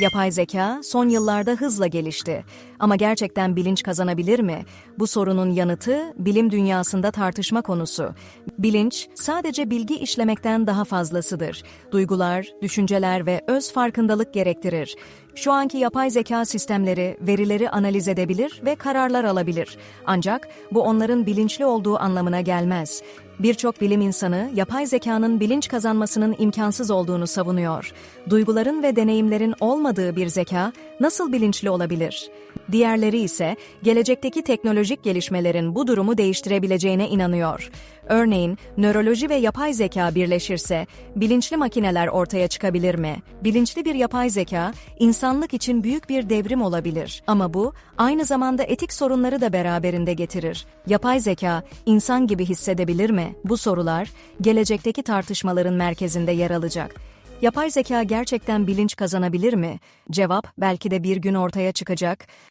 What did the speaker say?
Yapay zeka son yıllarda hızla gelişti. Ama gerçekten bilinç kazanabilir mi? Bu sorunun yanıtı bilim dünyasında tartışma konusu. Bilinç sadece bilgi işlemekten daha fazlasıdır. Duygular, düşünceler ve öz farkındalık gerektirir. Şu anki yapay zeka sistemleri verileri analiz edebilir ve kararlar alabilir. Ancak bu onların bilinçli olduğu anlamına gelmez. Birçok bilim insanı yapay zekanın bilinç kazanmasının imkansız olduğunu savunuyor. Duyguların ve deneyimlerin olmadığı bir zeka nasıl bilinçli olabilir? Diğerleri ise gelecekteki teknolojik gelişmelerin bu durumu değiştirebileceğine inanıyor. Örneğin nöroloji ve yapay zeka birleşirse bilinçli makineler ortaya çıkabilir mi? Bilinçli bir yapay zeka insanlık için büyük bir devrim olabilir. Ama bu aynı zamanda etik sorunları da beraberinde getirir. Yapay zeka insan gibi hissedebilir mi? Bu sorular gelecekteki tartışmaların merkezinde yer alacak. Yapay zeka gerçekten bilinç kazanabilir mi? Cevap belki de bir gün ortaya çıkacak.